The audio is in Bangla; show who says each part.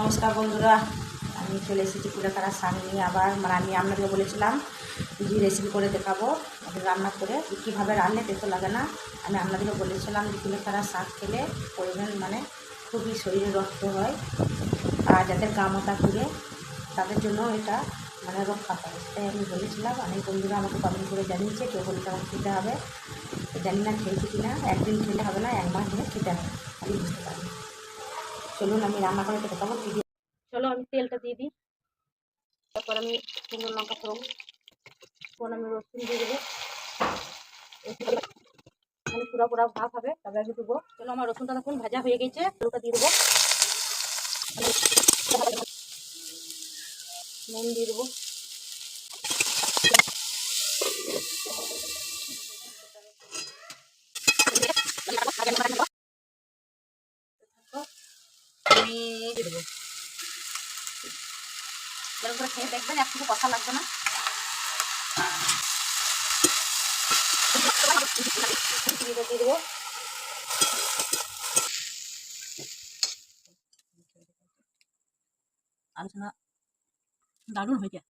Speaker 1: নমস্কার বন্ধুরা, আমি চলে এসেছি কুলেখাড়া শাক নিয়ে আবার। মানে আমি আপনাদেরকে বলেছিলাম যে রেসিপি করে দেখাবো রান্না করে কীভাবে রান্নে তেতো লাগে না। আমি আপনাদেরকে বলেছিলাম যে কুলেখাড়া শাক খেলে পরিমাণ মানে খুবই শরীরে রক্ত হয়, আর যাদের গামতা ঘুরে, তাদের জন্য এটা মানে রক্ষা করে। তাই আমি বলেছিলাম, অনেক বন্ধুরা আমাকে কমেন্ট করে জানিয়েছে কেউ বলছে আমাকে খেতে হবে। জানি না খেয়েছি কি না একদিন খেলে হবে না, এক মাস খেতে হবে। আমি বুঝতে পারি চলুন, আমি রান্না করে খেতে পাবো। ভিডিও চলো, আমি তেলটা দিয়ে দিই। তারপর আমি শুকনো লঙ্কা ফোড়ন ফোড়ন আমি রসুন দিয়ে দেবো। মানে পুরো পুরো ভাব হবে তারপরে আমি দেবো চলো, আমার রসুনটা দেখুন, ভাজা হয়ে গেছে। আলুটা দিয়ে দেবো। নুন দিয়ে দেবো। দিয়ে দেবো এরকম করে খেয়ে দেখবেন একটু কষা লাগবে না দিয়ে দেবো আলোচনা দারুণ হয়েছে।